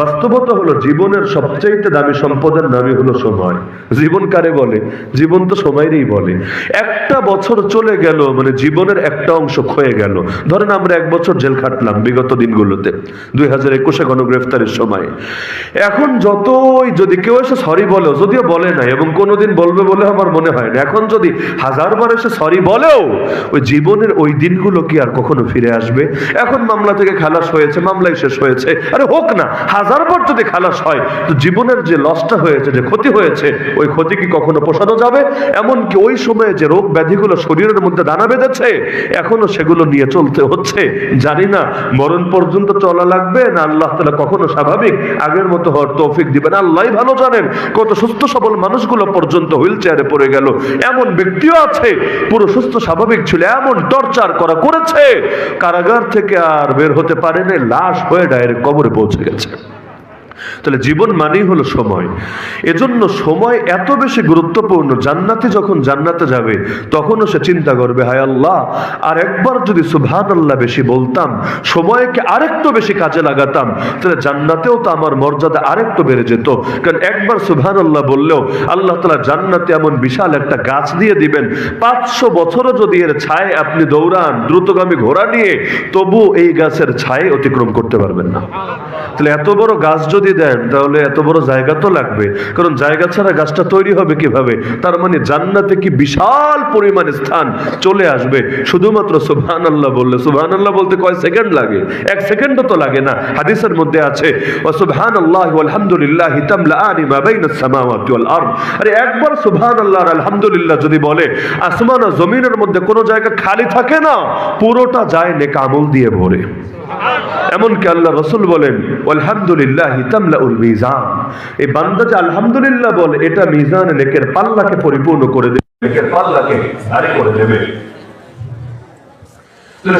বাস্তবতা হলো জীবনের সবচাইতে দামি সম্পদের নামই হলো সময়। জীবন কারে বলে? জীবন তো সময়েরই বলে। একটা বছর চলে গেল মানে জীবনের একটা অংশ ক্ষয়ে গেল। ধরেন আমরা এক বছর জেল খাটলাম বিগত দিনগুলোতে, দুই হাজার একুশে গণগ্রেফতারের সময়। এখন যতই যদি কেউ এসে সরি বলে যদিও বলে না এবং কোনোদিন বলবে বলে আমার মনে হয় না, এখন যদি হাজারবার এসে সরি বলেও, ওই জীবনের ওই দিনগুলো কি আর কখনো ফিরে আসবে? এখন মামলা থেকে খালাস হয়েছে, মামলাই শেষ হয়েছে। আরে হোক না হাজারবার যদি খালাস হয়, তো জীবনের যে লসটা হয়েছে, যে ক্ষতি হয়েছে, ওই ক্ষতি কি কখনো পোষানো যাবে? এমনকি ওই সময়ে যে রোগ ব্যাধিগুলো শরীরের মধ্যে দানা বেঁধেছে, এখনও সেগুলো নিয়ে চলতে হচ্ছে। জানি না, মরণ পর্যন্ত চলা লাগবে না আল্লাহ তালা কখনো স্বাভাবিক? আগের মতো হওয়ার তৌফিক দিবেন। আল্লাহ ভালো জানেন, কত সুস্থ সবল মানুষগুলো পর্যন্ত হুইল চেয়ারে পড়ে গেল। এমন ব্যক্তিও আছে, পুরো সুস্থ স্বাভাবিক ছিল, এমন টর্চার করা করেছে, কারাগার থেকে আর বের হতে পারেনি, লাশ হয়ে ডাইরেক্ট কবরে পৌঁছে গেছে। তাহলে জীবন মানেই হলো সময়। এজন্য সময় এত বেশি গুরুত্বপূর্ণ, জান্নাতে যখন জান্নাতে যাবে, তখনও সে চিন্তা করবে, হায় আল্লাহ, আর একবার যদি সুবহান আল্লাহ বেশি বলতাম, সময়কে আরেকটু বেশি কাজে লাগাতাম, তাহলে জান্নাতেও তো আমার মর্যাদা আরেকটু বেড়ে যেত। কারণ একবার সুভান আল্লাহ বললেও আল্লাহ তালা জান্নাতে এমন বিশাল একটা গাছ দিয়ে দিবেন, পাঁচশো বছরও যদি এর ছায় আপনি দৌড়ান, দ্রুতগামী ঘোড়া নিয়ে তবু এই গাছের ছায় অতিক্রম করতে পারবেন না। তাহলে এত বড় গাছ যদি দেন, তাহলে এত বড় জায়গা তো লাগবে। কারণ জায়গা ছাড়া গাছটা তৈরি হবে কীভাবে? তার মানে জান্নাতে কি বিশাল পরিমাণে স্থান চলে আসবে? শুধুমাত্র সুবহান আল্লাহ বললে সুবহান আল্লাহ বলতে কয় সেকেন্ড লাগে? এক সেকেন্ডও তো লাগে না। হাদিসের মধ্যে আছে ও সুবহান আল্লাহ আলহামদুলিল্লাহ তামলাআনি মা বাইনাস সামাওয়াতি ওয়াল আরদ। আরে একবার সুবহান আল্লাহ আলহামদুলিল্লাহ যদি বলে, আসমান আর জমিনের মধ্যে কোনো জায়গা খালি থাকে না, পুরোটা যায় নেক আমল দিয়ে ভরে। এমনকি আল্লাহ রসুল বলেন আলহামদুলিল্লাহ তামলাউল মিজান। এই বান্দা যে আলহামদুলিল্লাহ বলে, এটা মিজান নেকের পাল্লাকে পরিপূর্ণ করে দেবে, নেকের পাল্লাকে করে দেবে।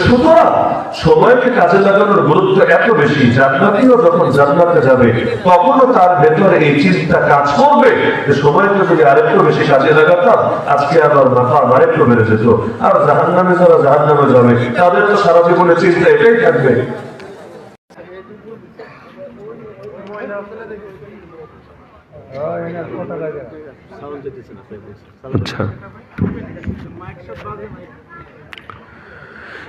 সুতরাং সময়কে কাজে লাগানোর গুরুত্ব এত বেশি জান্নাতিও যখন জান্নাতে যাবে তখনও তার ভেতরে এই চিন্তা কাজ করবে? যে সময়কে যদি আরেকটু বেশি কাজে লাগাতাম আজকে আমার মাথা আরেকটু বেড়ে যেত। আর জাহান নামে যারা জাহান নামে যাবে তাদের তো সারা জীবনের চিন্তা এটাই থাকবে। আচ্ছা।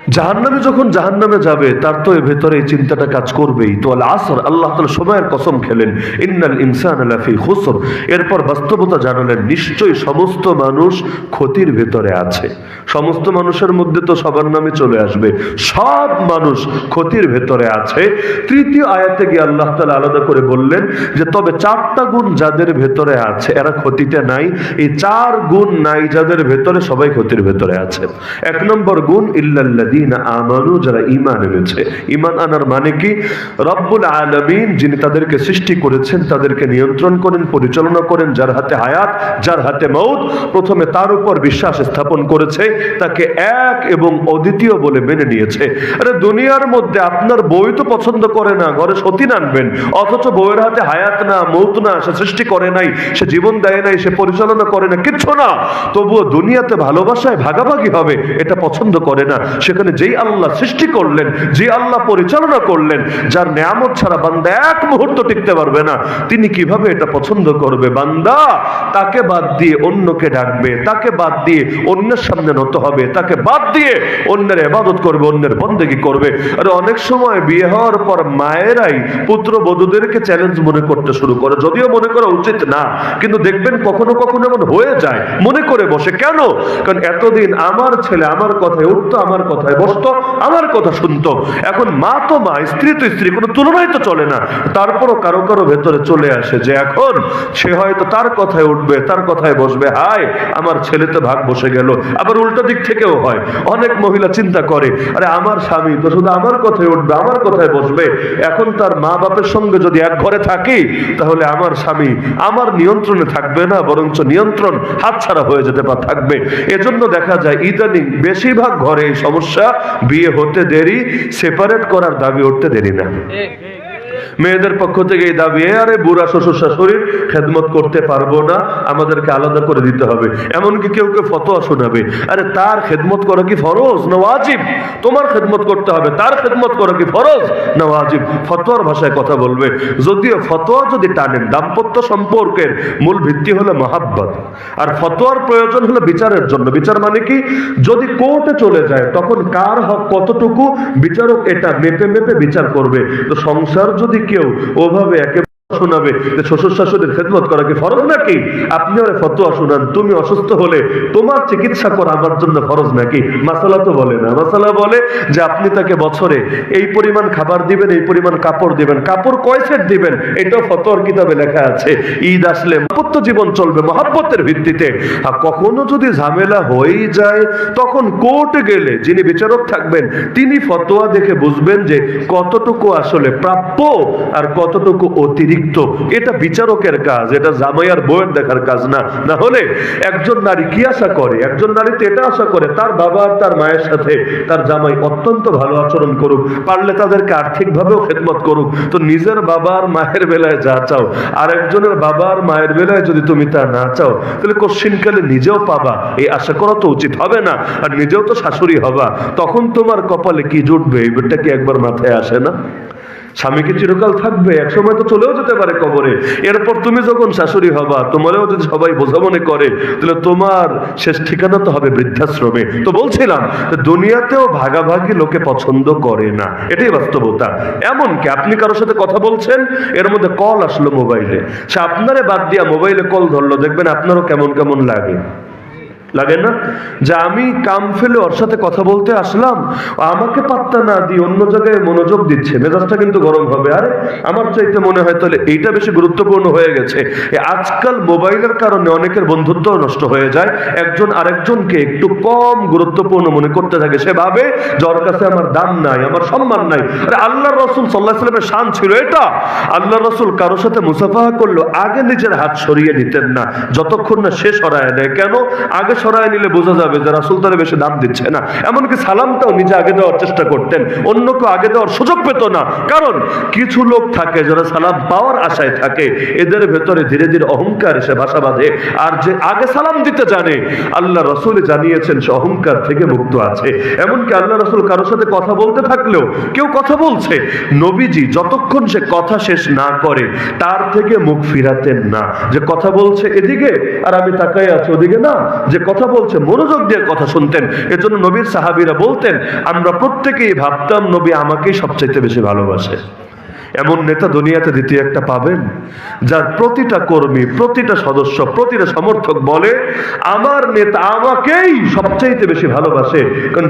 জাহান্নামে যখন জাহান্নামে যাবে, তার তো ভেতরে এই চিন্তাটা কাজ করবেই। তো আসর, আল্লাহ তাআলা সময়ের কসম খেলেন, ইন্নাল ইনসান লাফি খুসর। এরপর বাস্তবতা জানালেন, নিশ্চয়ই সমস্ত মানুষ ক্ষতির ভেতরে আছে। সমস্ত মানুষের মধ্যে তো সবার নামে চলে আসবে। সব মানুষ ক্ষতির ভেতরে আছে। তৃতীয় আয়াতে গিয়ে আল্লাহ তাআলা আলাদা করে বললেন যে, তবে চারটা গুণ যাদের ভেতরে আছে, এরা ক্ষতিতে নাই। এই চার গুণ নাই যাদের ভেতরে সবাই ক্ষতির ভেতরে আছে। এক নম্বর গুণ আমানু যারা ঈমান এনেছে। ঈমান আনার মানে কি? রব্বুল আলামিন যিনি তাদেরকে সৃষ্টি করেছেন, তাদেরকে নিয়ন্ত্রণ করেন, পরিচালনা করেন, যার হাতে হায়াত, যার হাতে মৌত প্রথমে তার উপর বিশ্বাস স্থাপন করেছে, তাকে এক এবং অদ্বিতীয় বলে মেনে নিয়েছে। আরে দুনিয়ার মধ্যে আপনার বই তো পছন্দ করে না, ঘরে সতীন আনবেন, অথচ বউয়ের হাতে হায়াত না মৌত না, সে সৃষ্টি করে নাই, সে জীবন দেয় নাই, সে পরিচালনা করে না, কিচ্ছু না। তবুও দুনিয়াতে ভালোবাসায় ভাগাভাগি হবে, এটা পছন্দ করে না। সেখানে যেই আল্লাহ সৃষ্টি করলেন যে আল্লাহ পরিচালনা করলেন, যার নিয়ামত ছাড়া বান্দা এক মুহূর্ত টিকতে পারবে না। তিনি কীভাবে এটা পছন্দ করবে? বান্দা, তাকে বাদ দিয়ে অন্যকে ডাকবে, তাকে বাদ দিয়ে অন্যের সামনে নত হবে, তাকে বাদ দিয়ে অন্যের এবাদত করবে, অন্যের বন্দেগি করবে। আর অনেক সময় বিয়ে হওয়ার পর মায়েরাই পুত্র বধূদেরকে চ্যালেঞ্জ মনে করতে শুরু করে। যদিও মনে করা উচিত না, কিন্তু দেখবেন কখনো কখনো এমন হয়ে যায়, মনে করে বসে। কেন? কারণ এতদিন আমার ছেলে আমার কথায় উঠতো, আমার কথায় বসতো, আমার কথা শুনতো। এখন মা তো মা, স্ত্রী তো স্ত্রী, কোনো তুলনায় তো চলে না। তারপরও কারও কারও ভেতরে চলে আসে যে এখন সে হয়তো তার কথায় উঠবে, তার কথায় বসবে, হায়, আমার ছেলেতে ভাগ বসে গেল। আবার উল্টো দিক থেকেও হয়, অনেক মহিলা চিন্তা করে, আরে আমার স্বামী তো শুধু আমার কথায় উঠবে, আমার কথায় বসবে। এখন তার মা বাপের সঙ্গে যদি এক ঘরে থাকি, তাহলে আমার স্বামী আমার নিয়ন্ত্রণে থাকবে না, বরঞ্চ নিয়ন্ত্রণ হাতছাড়া হয়ে যেতে পা, থাকবে। এজন্য দেখা যায়, ইদানিং বেশিরভাগ ঘরে এই সমস্যা বিয়ে হতে দেরি সেপারেট করার দাবি উঠতে দেরি না। মেয়েদের পক্ষ থেকে এই দাবি আরে বুড়া শ্বশুর শাশুড়ির খেদমত করতে পারব না, আমাদেরকে আলাদা করে দিতে হবে। এমনকি কেউ কেউ ফতোয়া শোনাবে, আরে তার খেদমত করা কি ফরজ? না ওয়াজিব। তোমার খেদমত করতে হবে, তার খেদমত করা কি ফরজ? না ওয়াজিব। ফতোয়ার ভাষায় কথা বলবে, যদিও ফতোয়া যদি টানেন, দাম্পত্য সম্পর্কের মূল ভিত্তি হলো মহাব্বত। আর ফতোয়ার প্রয়োজন হলো বিচারের জন্য। বিচার মানে কি? যদি কোর্টে চলে যায়, তখন কার হক কতটুকু বিচারক এটা মেপে মেপে বিচার করবে? তো সংসার যদি কেউ ওভাবে একে শোনাবে যে শ্বশুর শাশুড়ির খেদমত করা কি ফরজ নাকি? আপনি ওরে ফতোয়া শোনান, তুমি অসুস্থ হলে তোমার চিকিৎসা করা আমার জন্য ফরজ নাকি? মাসালা তো বলে না। মাসালা বলে যে আপনি তাকে বছরে এই পরিমাণ খাবার দিবেন, এই পরিমাণ কাপড় দিবেন। কাপড় কয় সেট দিবেন? এটাও ফতোয়ার কিতাবে লেখা আছে। ঈদ আসলে মহব্বত জীবন চলবে মহাব্বতের ভিত্তিতে। আর কখনো যদি ঝামেলা হয়েই যায়, তখন কোর্টে গেলে যিনি বিচারক থাকবেন, তিনি ফতোয়া দেখে বুঝবেন যে কতটুকু আসলে প্রাপ্য আর কতটুকু অতিরিক্ত। এটা বিচারকের কাজ, এটা জামাইয়ার বইয়ের দেখার কাজ না। না হলে একজন নারী কি আশা করে? একজন নারী তো এটা আশা করে, তার বাবা আর তার মায়ের সাথে তার জামাই অত্যন্ত ভালো আচরণ করুক, পারলে তাদেরকে আর্থিকভাবেও খেদমত করুক। তো নিজের বাবা আর মায়ের বেলায় যা চাও, আর একজনের বাবা আর মায়ের বেলায় যদি তুমি তা না চাও, তাহলে কোশ্চিনকালে নিজেও পাবা। এই আশা করা তো উচিত হবে না, আর নিজেও তো শাশুড়ি হবা। তখন তোমার কপালে কি জুটবে? এই ব্যাপারটা কি একবার মাথায় আসে না? স্বামীকে চিরকাল থাকবে, একসময় তো চলেও যেতে পারে কবরে। এরপর তুমি যখন শাশুড়ি হবা, তোমারও যদি সবাই বোঝা মনে করে, তাহলে তোমার শেষ ঠিকানা তো হবে বৃদ্ধাশ্রমে। তো বলছিলাম দুনিয়াতেও ভাগাভাগি লোকে পছন্দ করে না। এটাই বাস্তবতা। এমনকি আপনি কারোর সাথে কথা বলছেন, এর মধ্যে কল আসলো মোবাইলে সে আপনারে বাদ দিয়া মোবাইলে কল ধরলো, দেখবেন আপনারও কেমন কেমন লাগে। লাগে না? যে আমি কাম ফেলে ওর সাথে কথা বলতে আসলাম, আমাকে পাত্তা না দিয়ে অন্য জায়গায় মনোযোগ দিচ্ছে, মেজাজটা কিন্তু গরম হবে। আরে, আমার চাইতে মনে হয় তাহলে এইটা বেশি গুরুত্বপূর্ণ হয়ে গেছে। আজকাল মোবাইলের কারণে অনেকের বন্ধুত্ব নষ্ট হয়ে যায়। একজন আরেকজনকে একটু কম গুরুত্বপূর্ণ মনে করতে থাকে। সে ভাবে যার কাছে আমার দাম নাই, আমার সম্মান নাই। আরে আল্লাহ রসুল সাল্লাহ সাল্লামের শান ছিল এটা। আল্লাহ রসুল কারোর সাথে মুসাফাহা করল আগে নিজের হাত সরিয়ে নিতেন না। যতক্ষণ না সে সরায় নেয়। কেন? আগে সরায় নিলে বোঝা যাবে যে রাসুল তারা বেশি দাম দিচ্ছে না। এমনকি সালামটাও নিজে আগে দেওয়ার চেষ্টা করতেন, অন্য কেউ আগে দেওয়ার সুযোগ পেত না। কারণ কিছু লোক থাকে যারা সালাম পাওয়ার আশায় থাকে, এদের ভেতরে ধীরে ধীরে অহংকার এসে ভাষা বাঁধে। আর যে আগে সালাম দিতে জানে, আল্লাহ রসুল জানিয়েছেন সে অহংকার থেকে মুক্ত আছে। এমনকি আল্লাহ রসুল কারোর সাথে কথা বলতে থাকলেও কেউ কথা বলছে। নবীজি যতক্ষণ সে কথা শেষ না করে, তার থেকে মুখ ফিরাতেন না। যে কথা বলছে এদিকে, আর আমি তাকাই আছি ওদিকে না। যে কথা বলছে মনোযোগ দিয়ে কথা শুনতেন। এজন্য নবীর সাহাবিরা বলতেন, আমরা প্রত্যেকেই ভাবতাম নবী আমাকেই সবচাইতে বেশি ভালোবাসে। এমন নেতা দুনিয়াতে দ্বিতীয় একটা পাবেন, যার প্রতিটা কর্মী, প্রতিটা সদস্য, প্রতিটা সমর্থক বলে, আমার নেতা আমাকেই সবচাইতে বেশি ভালোবাসে। কারণ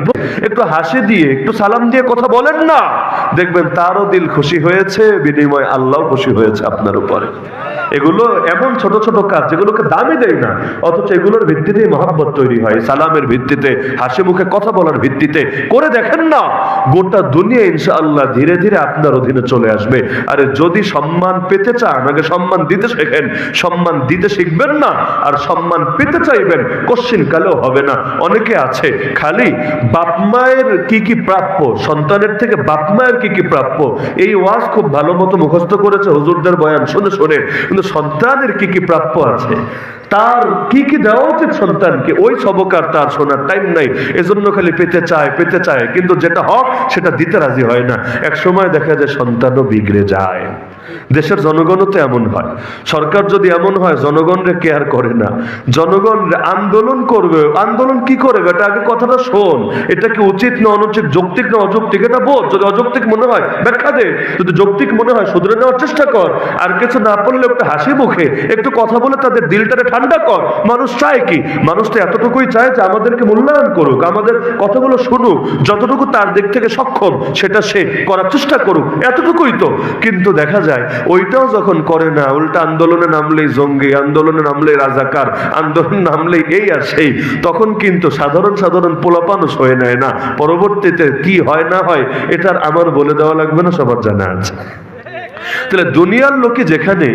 একটু হাসি দিয়ে, একটু সালাম দিয়ে কথা বলেন না। দেখবেন তারও দিল খুশি হয়েছে, বিনিময় আল্লাহ খুশি হয়েছে আপনার উপরে। এগুলো এমন ছোট ছোট কাজ, যেগুলোকে দামি দেয় না। অথচ এগুলোর ভিত্তিতেই মহাব্বত তৈরি হয়। সালামের ভিত্তিতে, হাসি মুখে কথা বলার ভিত্তিতে। করে দেখেন না, গোটা দুনিয়া ইনশাআল্লাহ ধীরে ধীরে আপনার অধীনে চলে আসবে। আরে যদি সম্মান পেতে চান, আগে সম্মান দিতে শেখেন। সম্মান দিতে শিখবেন না, আর সম্মান পেতে চাইবেন, কোশ্চিন কালেও হবে না। অনেকে আছে, খালি বাপ মায়ের কি কি প্রাপ্য, সন্তানের থেকে বাপ মায়ের কি কি প্রাপ্য, এই ওয়াজ খুব ভালো মতো মুখস্থ করেছে হুজুরদের বয়ান শুনে শুনে, কিন্তু সন্তানের কি কি প্রাপ্য আছে? তার কি কি দেওয়া উচিত সন্তানকে? ওই সবকার তার শোনার টাইম নাই। এজন্য খালি পেতে চায় পেতে চায়, কিন্তু যেটা হক সেটা দিতে রাজি হয় না। এক সময় দেখা যায় সন্তানও বিগড়ে যায়। দেশের জনগণও তো এমন হয়। সরকার যদি এমন হয়, জনগণরে কেয়ার করে না। জনগণ আন্দোলন করবে। আন্দোলন কি করবে? এটা আগে কথাটা শোন। এটা কি উচিত না অনুচিত? যৌক্তিক না অযৌক্তিক? এটা বোধ যদি অযৌক্তিক মনে হয়, ব্যাখ্যা দে। যদি যৌক্তিক মনে হয়, শুধরে নেওয়ার চেষ্টা কর। আর কিছু না পারলে একটু হাসি মুখে একটু কথা বলে তাদের দিলটারে ঠান্ডা কর। মানুষ চায় কি? মানুষ তো এতটুকুই চায় যে আমাদেরকে মূল্যায়ন করুক। আমাদের কথাগুলো শুনুক। যতটুকু তার দিক থেকে সক্ষম, সেটা সে করার চেষ্টা করুক। এতটুকুই তো। কিন্তু দেখা যায়, ওইটাও যখন করে না, উল্টা আন্দোলনে নামলেই জঙ্গি, আন্দোলনে নামলেই রাজাকার, আন্দোলন নামলেই এই আর সেই, তখন কিন্তু সাধারণ সাধারণ পোলাপানুষ হয়ে নেয় না। পরবর্তীতে কি হয় না হয়, এটার আমার বলে দেওয়া লাগবে না, সবার জানা আছে। তাহলে দুনিয়ার লোকে যেখানে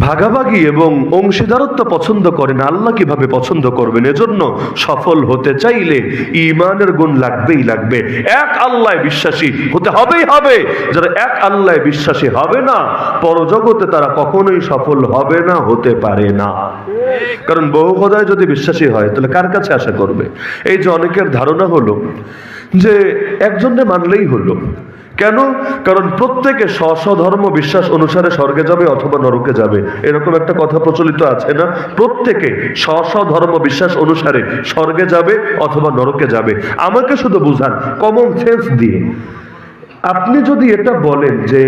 ভাগাভাগি এবং অংশীদারত্ব পছন্দ করেন, আল্লাহ কীভাবে পছন্দ করবেন? এজন্য সফল হতে চাইলে ইমানের গুণ লাগবেই লাগবে। এক আল্লাহ বিশ্বাসী হতে হবেই হবে। যারা এক আল্লাহ বিশ্বাসী হবে না, পরজগতে তারা কখনোই সফল হবে না, হতে পারে না। কারণ বহু খোদায় যদি বিশ্বাসী হয়, তাহলে কার কাছে আশা করবে? এই যে অনেকের ধারণা হলো যে একজনে মানলেই হলো। কেন? কারণ প্রত্যেকে স্ব স্ব বিশ্বাস অনুসারে স্বর্গে যাবে অথবা নরকে যাবে। এরকম একটা কথা প্রচলিত আছে না? প্রত্যেকে স্ব স্ব ধর্ম বিশ্বাস অনুসারে স্বর্গে যাবে অথবা নরকে যাবে। আমাকে শুধু বুঝান কমন সেন্স দিয়ে। আপনি যদি এটা বলেন যে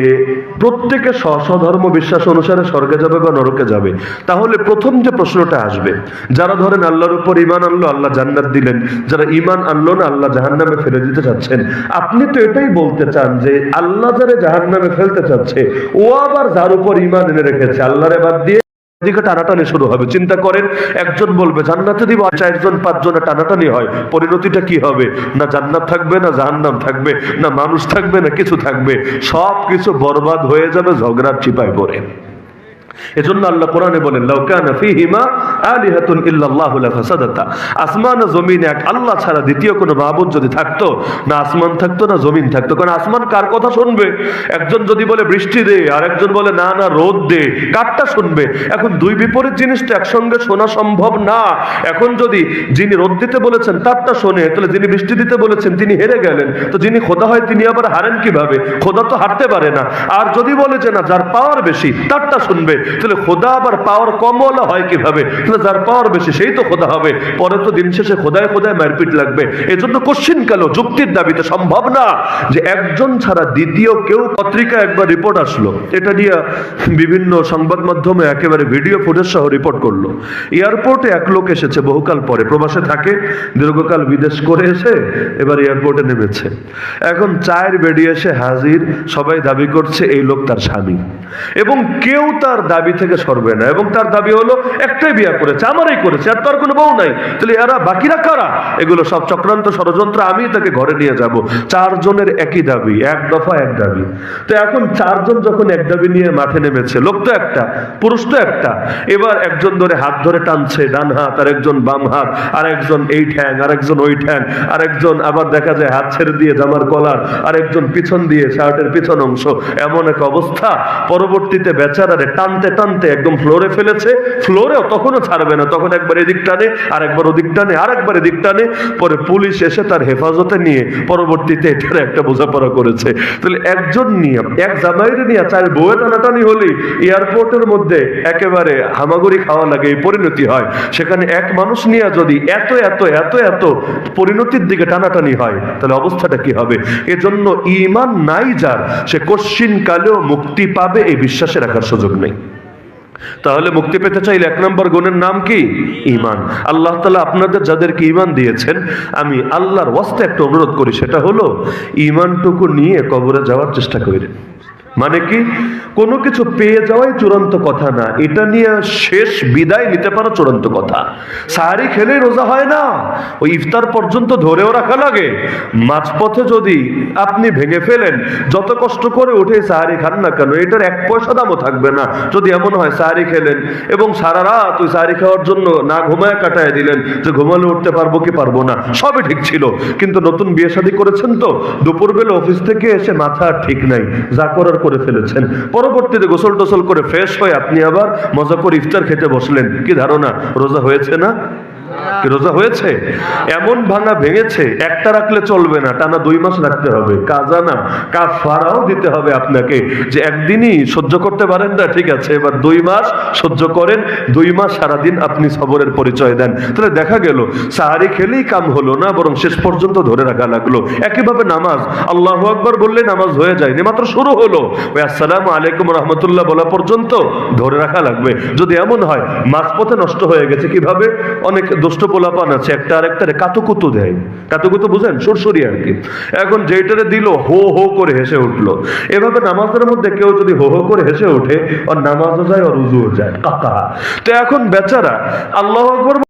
প্রত্যেকে স্ব ধর্ম বিশ্বাস অনুসারে স্বর্গে যাবে বা নরকে যাবে, তাহলে প্রথম যে প্রশ্নটা আসবে, যারা ধরেন আল্লাহর উপর ইমান আনলো, আল্লাহ জান্নাত দিলেন, যারা ইমান আনলো না, আল্লাহ জাহান্নামে ফেলে দিতে চাচ্ছেন। আপনি তো এটাই বলতে চান যে আল্লাহ যারা জাহান নামে ফেলতে চাচ্ছে, ও আবার যার উপর ইমান এনে রেখেছে, আল্লাহরে বাদ দিয়ে দিকে টানাটানি শুরু হবে। চিন্তা করেন, একজন বলবে, জান্নাতে দিব। চারজন পাঁচজনে টানাটানি হয়। পরিণতিটা কি হবে? না জান্নাত থাকবে, না জাহান্নাম থাকবে, না মানুষ থাকবে, না কিছু থাকবে। সব কিছু বরবাদ হয়ে যাবে, ঝগড়ার চিপায় পড়ে। এজন্য আল্লাহ কোরআনে বলেন লাউকানা ফিহিমা আলিহাতুন ইল্লাল্লাহু লাফাসাদাতা। আসমান ও জমিন এক, আল্লাহ ছাড়া দ্বিতীয় কোনো মাবুদ যদি থাকতো, না আসমান থাকতো, না জমিন থাকতো। কারণ আসমান কার কথা শুনবে? একজন যদি বলে বৃষ্টি দে আর একজন বলে, না না, রোদ দে। কারটা শুনবে? এখন দুই বিপরীত জিনিসটা একসঙ্গে শোনা সম্ভব না। এখন যদি যিনি রোদ দিতে বলেছেন, তারটা শোনে। তাহলে যিনি বৃষ্টি দিতে বলেছেন, তিনি হেরে গেলেন। তো যিনি খোদা হয়, তিনি আবার হারেন কীভাবে? খোদা তো হারতে পারে না। আর যদি বলে যে, না, যার পাওয়ার বেশি, তারটা শুনবে। তাহলে খোদা আবার পাওয়ার কমওয়ালা হয় কীভাবে? তাহলে যার পাওয়ার বেশি, সেই তো খোদা হবে। পরে তো দিন শেষে খোদায় খোদায় মারপিট লাগবে। এজন্য কোশ্চিন কালো যুক্তির দাবিতে সম্ভব না যে একজন ছাড়া দ্বিতীয় কেউ পত্রিকা একবার রিপোর্ট আসলো। এটা নিয়ে বিভিন্ন সংবাদ মাধ্যমে একেবারে ভিডিও ফুটেজ সহ রিপোর্ট করল। এয়ারপোর্টে এক লোক এসেছে, বহুকাল পরে। প্রবাসে থাকে, দীর্ঘকাল বিদেশ করে এসে এবার এয়ারপোর্টে নেমেছে। এখন চায়ের বেরিয়ে এসে হাজির। সবাই দাবি করছে, এই লোক তার স্বামী। এবং কেউ তার দাবি থেকে সরবে না। এবং তার দাবি হলো, একটাই বিয়ে করেছে, আমারই করেছে, আর তার কোনো বউ নাই। তাহলে এরা বাকিরা কারা? এগুলো সব চক্রান্ত ষড়যন্ত্র, আমি তাকে ঘরে নিয়ে যাব। চারজনের একই দাবি, এক দফা এক দাবি। তো এখন চারজন যখন এক দাবি নিয়ে মাঠে নেমেছে, লোক তো একটা, পুরুষ তো একটা। এবার একজন ধরে হাত ধরে টানছে, ডান হাত আর একজন বাম হাত আর একজন এই ঠ্যাং আর একজন ওই ঠ্যাং আর একজন আবার দেখা যায় হাত ছেড়ে দিয়ে জামার কলার আর একজন পিছন দিয়ে শার্টের পিছন অংশ। এমন এক অবস্থা। পরবর্তীতে বেচারারে টানতে টানতে একদম ফ্লোরে ফেলেছে। ফ্লোরেও তখনও ছাড়বে না। তখন একবার এদিক টানে আর একবার ওদিক টানে আর একবার এদিক টানে। পরে পুলিশ এসে তার হেফাজতে নিয়ে পরবর্তীতে এটার একটা বোঝাপড়া করেছে। তাহলে একজন নিয়ে এক জামাইরে নিয়ে চার বউয়ে টানাটানি হলেই এয়ারপোর্টের মধ্যে একেবারে হামাগুড়ি খাওয়া লাগে, এই পরিণতি হয়। সেখানে এক মানুষ নিয়ে যদি এত এত এত এত পরিণতির দিকে টানাটানি হয়, তাহলে অবস্থাটা কি হবে? এজন্য ইমান নাই যার, সে কশ্চিন কালেও মুক্তি পাবে, এই বিশ্বাসে রাখার সুযোগ নেই। তাহলে মুক্তি পেতে চাইলে এক নম্বর গুণের নাম কি? ইমান আল্লাহ তালা আপনাদের যাদেরকে ইমান দিয়েছেন, আমি আল্লাহর ওয়াস্তে একটা অনুরোধ করি, সেটা হলো ইমানটুকু নিয়ে কবরে যাওয়ার চেষ্টা করেন মানে কি? কোনো কিছু পেয়ে যাওয়াই চূড়ান্ত কথা না। এটা নিয়ে শেষ বিদায় নিতে পারো চূড়ান্ত কথা। সাহারি খেলে রোজা হয় না। ওই ইফতার পর্যন্ত ধরেও রাখা লাগে। মাঝপথে যদি আপনি ভেঙে ফেলেন, যত কষ্ট করে উঠে সাহারি খান না কেন, এটার এক পয়সা দামও থাকবে না। যদি এমন হয়, সাহারি খেলেন এবং সারা রাত ওই সাহারি খাওয়ার জন্য না ঘুমায় কাটায় দিলেন যে ঘুমালে উঠতে পারব কি পারব না, সবই ঠিক ছিল। কিন্তু নতুন বিয়ে শাদী করেছেন তো, দুপুরবেলা অফিস থেকে এসে মাথা ঠিক নাই। যা করার করে ফেলেছেন। পরবর্তীতে গোসল টোসল করে ফ্রেশ হয়ে আপনি আবার মজা করে ইফতার খেতে বসলেন। কি ধারণা? রোজা হয়েছে না? রোজা হয়েছে? এমন ভাঙা ভেঙেছে, একটা রাখলে চলবে না, টানা দুই মাস রাখতে হবে। কাজা না কাফারাও দিতে হবে আপনাকে। যে একদিনই সহ্য করতে পারেন না, ঠিক আছে, এবার দুই মাস সহ্য করেন, দুই মাস সারাদিন আপনি সবরের পরিচয় দেন। তাহলে দেখা গেল, সাহারি খেলেই কাম হলো না, বরং শেষ পর্যন্ত ধরে রাখা লাগল। একইভাবে নামাজ, আল্লাহ আকবর বললে নামাজ হয়ে যায়নি মাত্র শুরু হলো। ওই আসসালাম আলাইকুম রহমতুল্লাহ বলা পর্যন্ত ধরে রাখা লাগবে। যদি এমন হয়, মাঝপথে নষ্ট হয়ে গেছে কীভাবে? অনেক দুষ্ট পোলাপান আছে, একটা আরেকটারে কাতুকুতু দেয়। কাতুকুতু বুঝেন? সুরসুরি আর কি। এখন যেটারে দিল, হো হো করে হেসে উঠল। এভাবে নামাজের মধ্যে কেউ যদি হো হো করে হেসে ওঠে, ওর নামাজও যায় আর উজুও যায়। কাকা তো এখন বেচারা, আল্লাহ